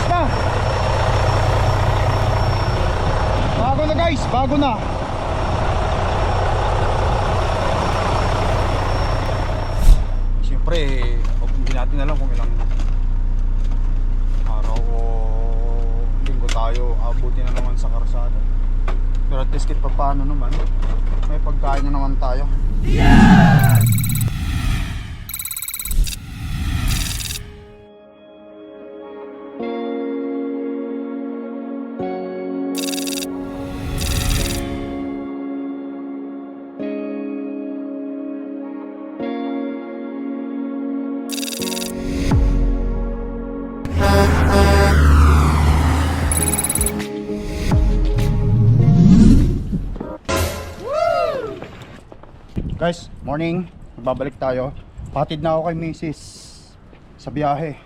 ayos na. Bago na guys, bago na. Siyempre, hindi natin alam kung ilang araw o linggo tayo abutin na naman sa karsada. Pero at least kahit pa paano naman, may pagkain na naman tayo. Guys, morning. Babalik tayo. Patid na ako kay Mrs. sa biyahe.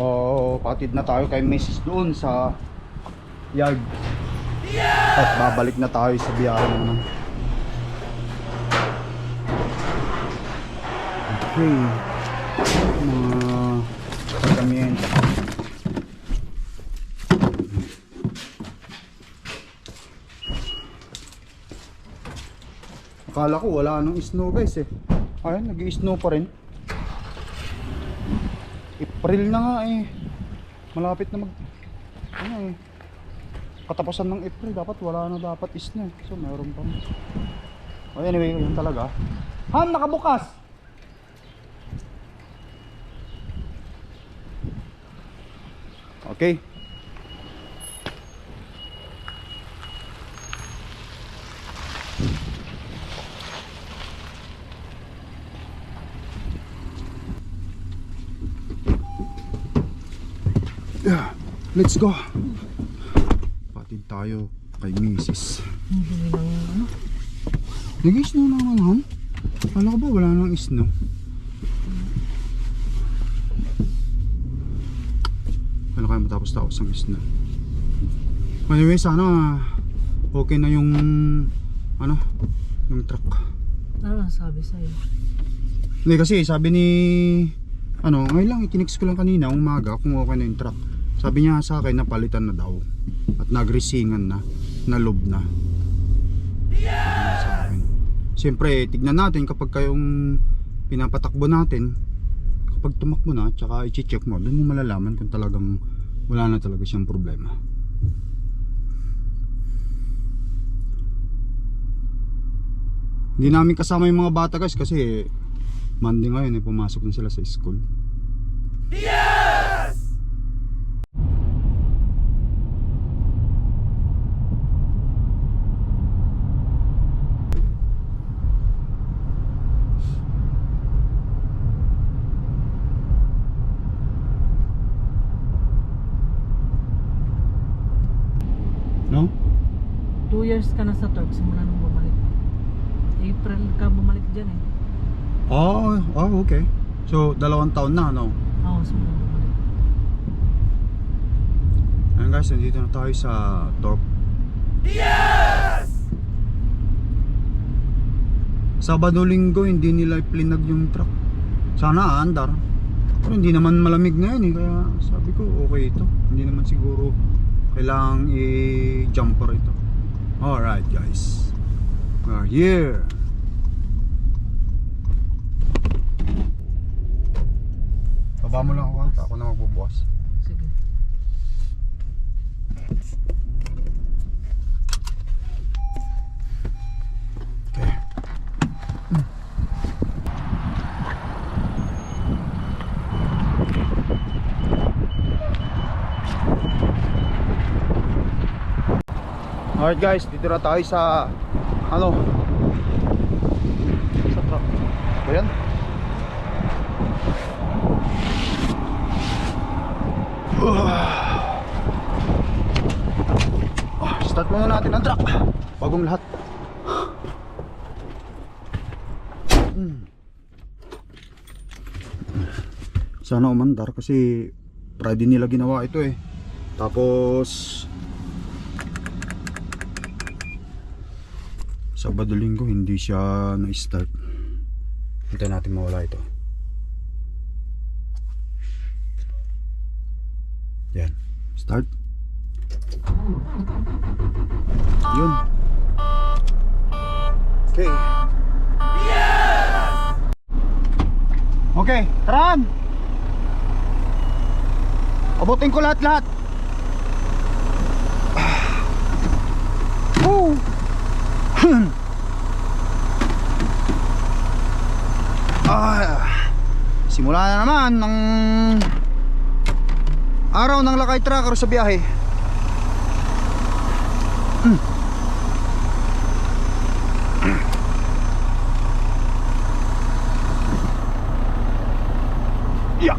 Oo, patid na tayo kay Mrs. doon sa yard. At babalik na tayo sa biyahe naman. Okay. Mga Akala ko wala nang snow guys eh. Ayun, nag-snow pa rin. April na nga eh. Malapit na mag... Ano eh. Katapusan ng April, dapat wala na dapat snow. So, meron pa. Oh, anyway, yun talaga. Han, nakabukas! Okay. Yeah, let's go. Patid tayo kay Mrs. Hindi lang ano. Nag-snow na naman, Han? Kala ko ba wala nang snow? Kala kaya matapos tapos ang snow. Anyway, sana okay na yung ano, yung truck. Ano ang sabi sa'yo? Hindi kasi sabi ni ano, ngayon lang ikinix ko lang kanina umaga kung okay na yung truck. Sabi niya sa akin napalitan na daw at nagresingan na, nalob na. Siyempre, tignan natin kapag kayong pinapatakbo natin, kapag tumakbo na, tsaka i-check mo, doon mo malalaman kung talagang wala na talaga siyang problema. Hindi namin kasama yung mga bata guys kasi Monday ngayon eh, pumasok na sila sa school. No? Years ka na sa Turk simula nung bumalik. April ka bumalik dyan eh. Oh, oh, okay. So, dalawang taon na, no? Oo, simula nung bumalik. Ayan guys, nandito na tayo sa Torp. Yes! Sabado linggo, hindi nila plinag yung truck. Sana andar. Pero hindi naman malamig ngayon eh, kaya sabi ko okay ito. Hindi naman siguro kailangang i-jumper ito. Alright guys. We're here. Baba mo lang ako ako na magbubukas. Sige. Okay. Alright guys, dito na tayo sa ano sa truck. Ayan. Ah, Start muna natin ang truck. Bagong lahat. Sana umandar kasi Friday nila ginawa ito eh. Tapos Sabado linggo hindi siya na-start. Hintayin natin mawala ito. Yan. Start. Yun. Okay. Okay, taran! Abutin ko lahat-lahat. Woo! Ah, simula na naman ng araw ng lakay tracker sa biyahe. Hmm. Yeah.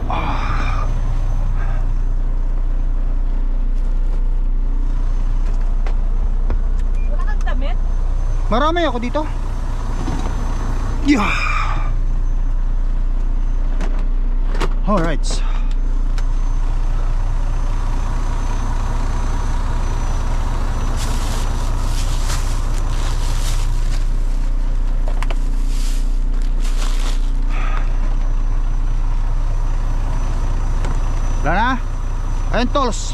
Wala kang damit? Marami ako dito. Yeah. Alright. Wala na? Ayun tolls.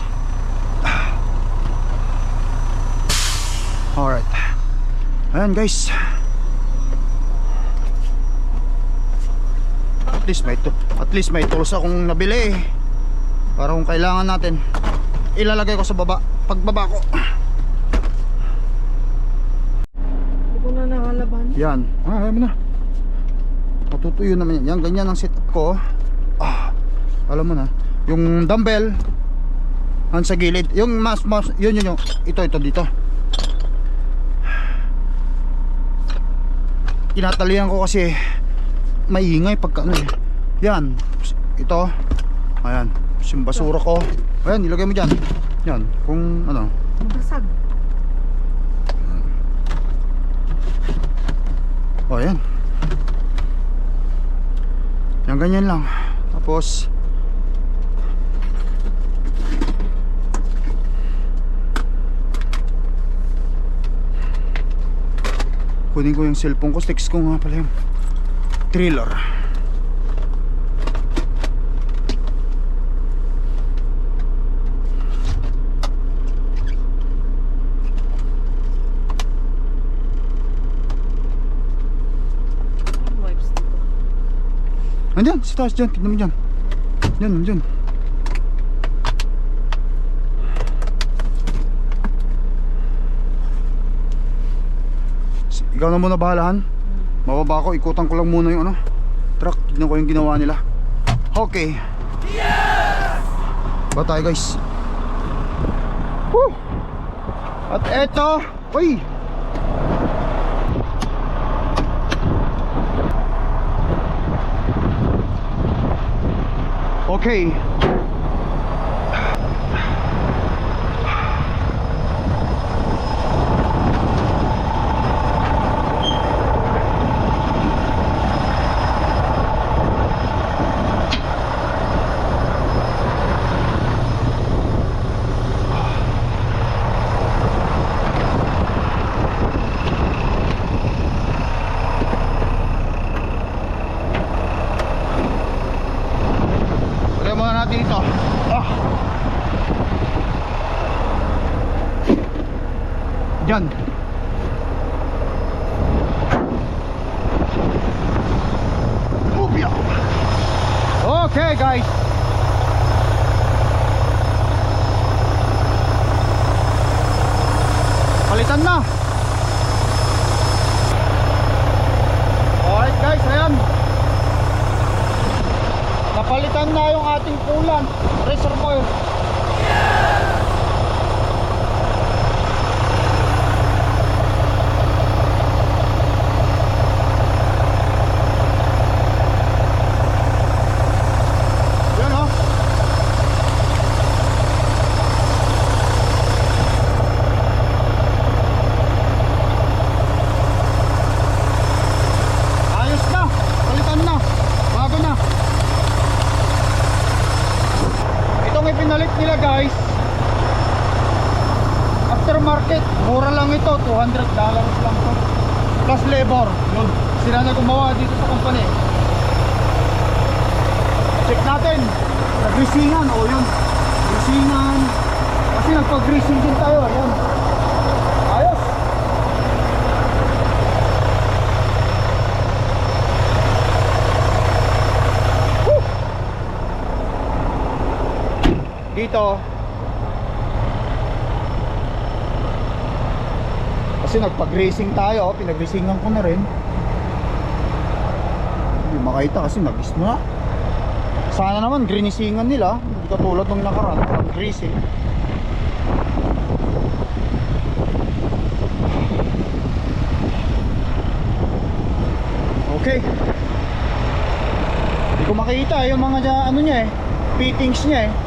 Alright. Ayan guys. At least may to at least may tools akong nabili eh. Para kung kailangan natin ilalagay ko sa baba pagbaba ko. Na nakalaban. Yan. Ah, ayaw mo na. Matutuyo naman yan. Yan, ganyan ang setup ko. Ah, alam mo na. Yung dumbbell ang sa gilid. Yung mas, mas, yun yun yung, ito, ito dito. Tinatalian ko kasi maingay pagka ano eh. Yan. Ito. Ayan. Yung basura ko. Ayan, ilagay mo dyan. Yan. Kung ano. Mabasag. O yan Yan ganyan lang Tapos Kunin ko yung cellphone ko. Text ko nga pala yung Thriller. Andyan, sa taas dyan, tignan mo dyan. Dyan, dyan Ikaw na muna bahalahan Mababa ko, ikutan ko lang muna yung ano Truck, tignan ko yung ginawa nila Okay Ba tayo guys Woo! At eto Uy! Okay. Lagyan muna natin ito. Ah. Diyan. Upya. Okay guys. Palitan na. Alright guys, ayan. Napalitan na yung ating coolant reservoir. Yan oh. Ayos na. Palitan na. Bago na. Ipinalit nila guys. Aftermarket Mura lang ito. 200 dollars lang to. Plus labor. Yun. Sila na gumawa dito sa company. Check natin. Nagrisingan O yun. Nagrisingan. Kasi nagpag-grising din tayo. Ayan. Ayos. Woo! Dito. Kasi nagpag-racing tayo, pinag-racingan ko na rin. Hindi makita kasi nagis na. Sana naman grinisingan nila, hindi katulad nung nakaraan, pag-racing. Okay. Hindi ko makita yung mga ano niya eh, fittings niya eh.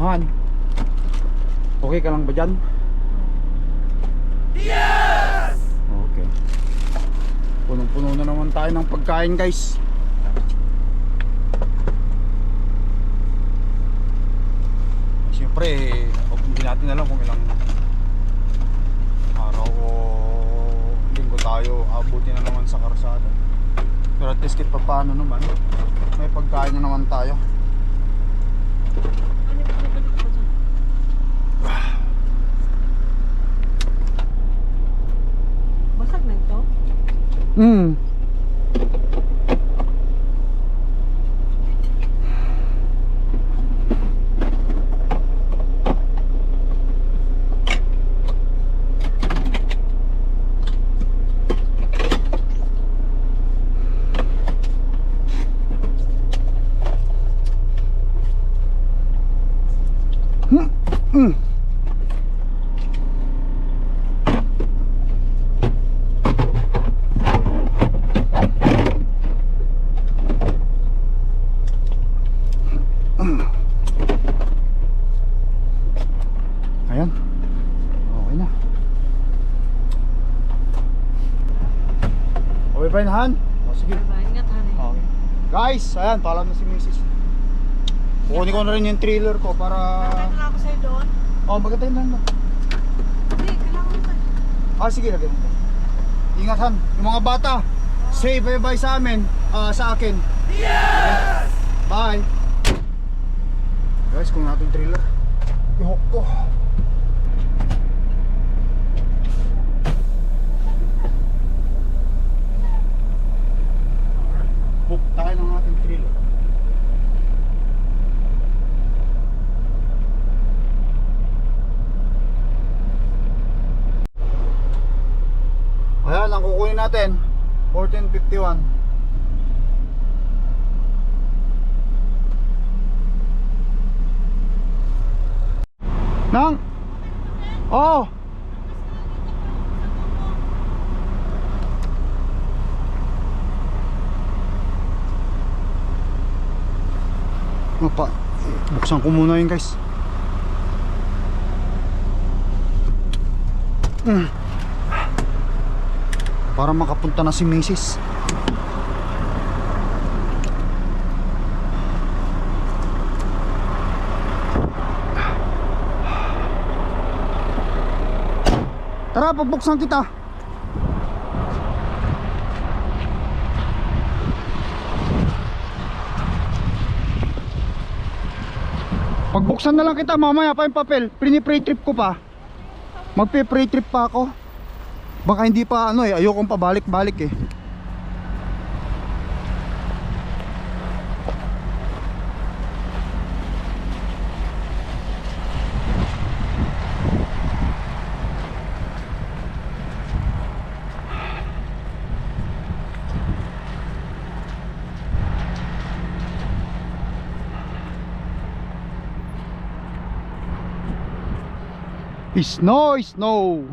Ano Han? Okay ka lang ba dyan? Yes! Okay. Punong-puno na naman tayo ng pagkain guys. Siyempre, hindi natin alam kung ilang araw o linggo tayo abutin na naman sa karsada. Pero at least kahit pa paano naman, may pagkain na naman tayo. Ano yung pinabalik ko dyan? Basag na ito? Hmm. Ayan. Okay na. Okay pa yun, Han? O, sige. Diba? Ingat honey. Okay. Guys, ayan, paalam na si Mrs. Kukunin ko na rin yung trailer ko para... Nakakain na ako sa'yo doon. Oh, maganda yun lang. Hindi, kailangan ba? Ah, sige, lagyan mo. Ingat, Han. Yung mga bata, say bye-bye sa amin, ah, sa akin. Yes! Bye! Guys, kung natin trailer. Ihok ko. Hook tayo ng ating trailer. Natin. 1451. Nang? Oo. Mapa, buksan ko muna yun guys. Mm. Para makapunta na si Mrs. Tara, pagbuksan kita. Pagbuksan na lang kita mamaya pa yung papel. Prini-pre trip ko pa. Magpe-pre trip pa ako. Baka hindi pa ano eh, ayokong pabalik-balik eh. Snow, snow.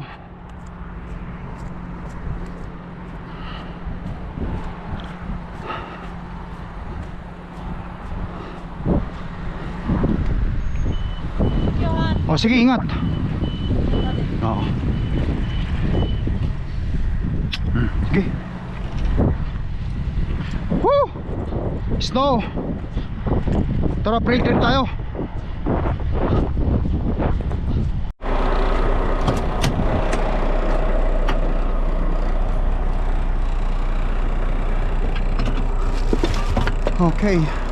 O sige, ingat. Oo. Hmm, sige. Woo! Snow. Tara, break trip tayo. Okay.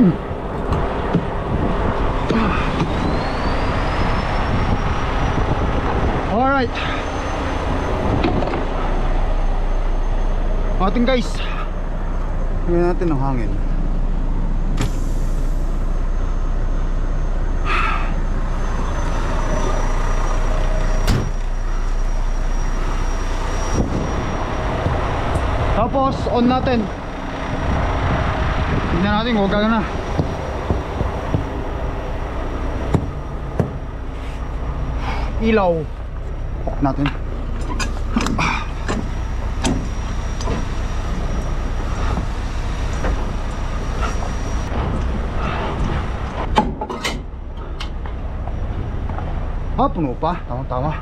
All right. Ating guys. Tingnan natin ang hangin. Tapos on natin. Tingnan natin huwag na. Ilaw. Natin. Ah, puno pa. Tama, tama.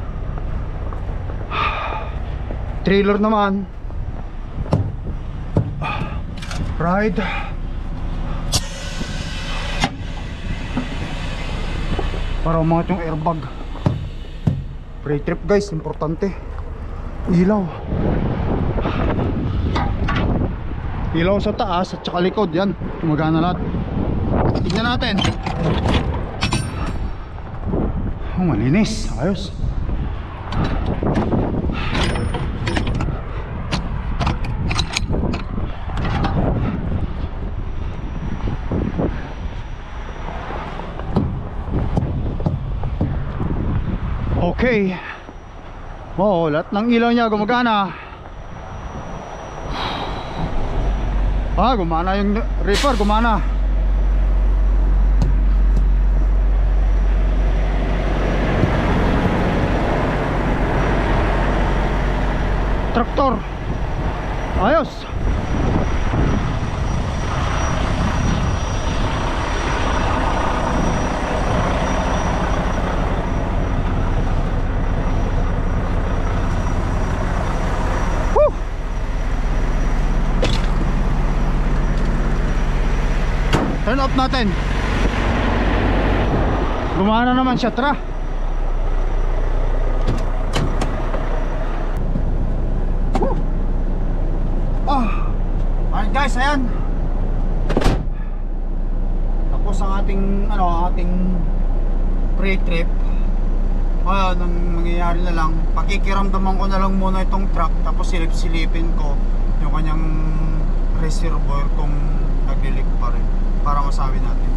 Trailer naman. Ride. Para umangat yung airbag. Free trip guys, importante. Ilaw. Ilaw sa taas at saka likod, yan. Gumagana lahat. Tignan natin. Oh, malinis. Ayos. Okay. Oo, lahat ng ilaw niya gumagana. Ah, gumana yung reefer, gumana. Traktor. Ayos. Natin. Gumana naman siya, tara. Woo! Ah. Alright guys, ayan. Tapos ang ating ano, ating pre-trip. Ngayon, ang mangyayari na lang, pakikiramdaman ko na lang muna itong truck tapos silip-silipin ko yung kanyang reservoir kung nagdilik pa rin para masabi natin.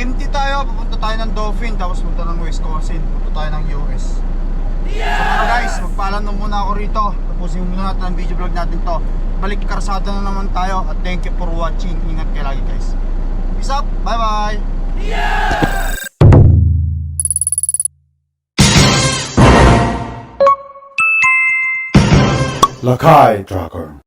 Empty tayo, pupunta tayo ng Dauphin tapos punta ng Wisconsin, punta tayo ng US. So tara guys, magpaalam na muna ako rito. Tapusin muna natin ang video vlog natin to. Balik karsada na naman tayo at thank you for watching. Ingat kayo lagi guys. Peace up, bye bye! Lakai Tracker.